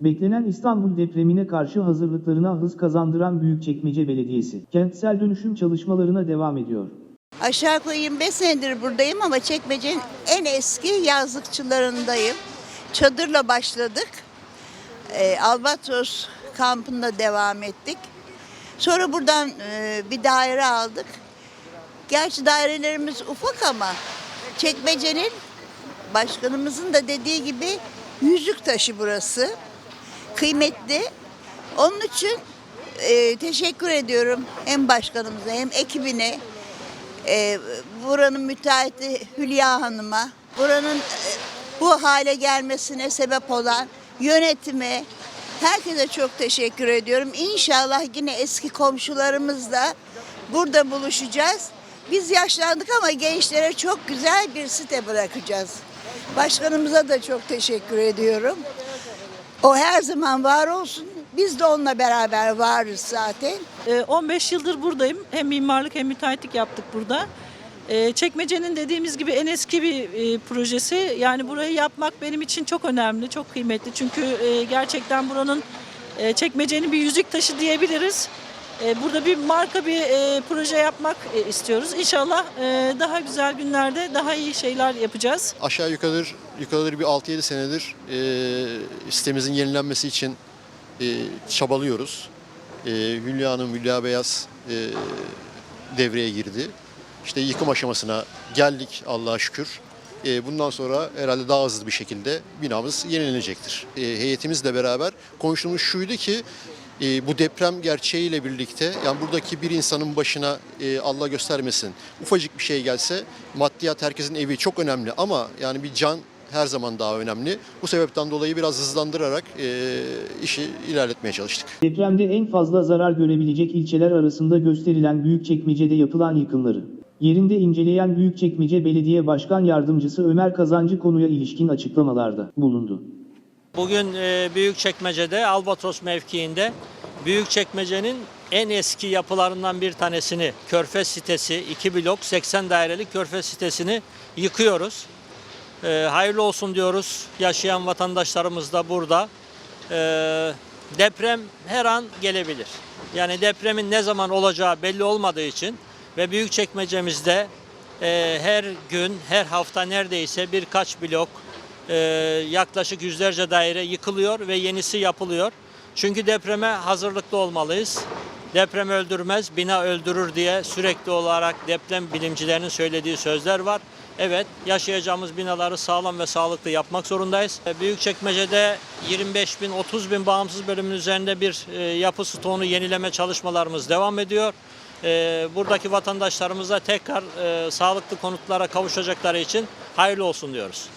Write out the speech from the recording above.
Beklenen İstanbul depremine karşı hazırlıklarına hız kazandıran Büyükçekmece Belediyesi, kentsel dönüşüm çalışmalarına devam ediyor. Aşağı yukarı 25 senedir buradayım ama Çekmece'nin en eski yazlıkçılarındayım. Çadırla başladık. Ee, Albatros kampında devam ettik. Sonra buradan e, bir daire aldık. Gerçi dairelerimiz ufak ama Çekmece'nin başkanımızın da dediği gibi yüzük taşı burası. Kıymetli. Onun için e, teşekkür ediyorum hem başkanımıza hem ekibine. Ee, buranın müteahhiti Hülya Hanım'a, buranın e, bu hale gelmesine sebep olan yönetime, herkese çok teşekkür ediyorum. İnşallah yine eski komşularımızla burada buluşacağız. Biz yaşlandık ama gençlere çok güzel bir site bırakacağız. Başkanımıza da çok teşekkür ediyorum. O her zaman var olsun. Biz de onunla beraber varız zaten. Ee, 15 yıldır buradayım. Hem mimarlık hem müteahhitlik yaptık burada. Ee, Çekmece'nin dediğimiz gibi en eski bir e, projesi. Yani burayı yapmak benim için çok önemli, çok kıymetli. Çünkü e, gerçekten buranın e, Çekmece'nin bir yüzük taşı diyebiliriz. E, Burada bir marka bir e, proje yapmak e, istiyoruz. İnşallah e, daha güzel günlerde daha iyi şeyler yapacağız. aşağı yukarıdır yukarıdır bir 6-7 senedir sitemizin yenilenmesi için çabalıyoruz. Hülya Hanım, Hülya Beyaz devreye girdi. İşte yıkım aşamasına geldik Allah'a şükür. Bundan sonra herhalde daha hızlı bir şekilde binamız yenilenecektir. Heyetimizle beraber konuştuğumuz şuydu ki e, bu deprem gerçeğiyle birlikte yani buradaki bir insanın başına e, Allah göstermesin ufacık bir şey gelse maddiyat herkesin evi çok önemli ama yani bir can her zaman daha önemli. Bu sebepten dolayı biraz hızlandırarak e, işi ilerletmeye çalıştık. Depremde en fazla zarar görebilecek ilçeler arasında gösterilen Büyükçekmece'de yapılan yıkımları. Yerinde inceleyen Büyükçekmece Belediye Başkan Yardımcısı Ömer Kazancı konuya ilişkin açıklamalarda bulundu. Bugün e, Büyükçekmece'de Albatros mevkiinde Büyükçekmece'nin en eski yapılarından bir tanesini Körfez sitesi 2 blok 80 daireli Körfez sitesini yıkıyoruz. E, hayırlı olsun diyoruz. Yaşayan vatandaşlarımız da burada. E, deprem her an gelebilir. Yani depremin ne zaman olacağı belli olmadığı için ve Büyükçekmece'mizde e, her gün, her hafta neredeyse birkaç blok e, yaklaşık yüzlerce daire yıkılıyor ve yenisi yapılıyor. Çünkü depreme hazırlıklı olmalıyız. Deprem öldürmez, bina öldürür diye sürekli olarak deprem bilimcilerinin söylediği sözler var. Evet, yaşayacağımız binaları sağlam ve sağlıklı yapmak zorundayız. E, Büyükçekmece'de 25 bin, 30 bin bağımsız bölümün üzerinde bir e, yapı stoğunu yenileme çalışmalarımız devam ediyor. Buradaki vatandaşlarımıza tekrar sağlıklı konutlara kavuşacakları için hayırlı olsun diyoruz.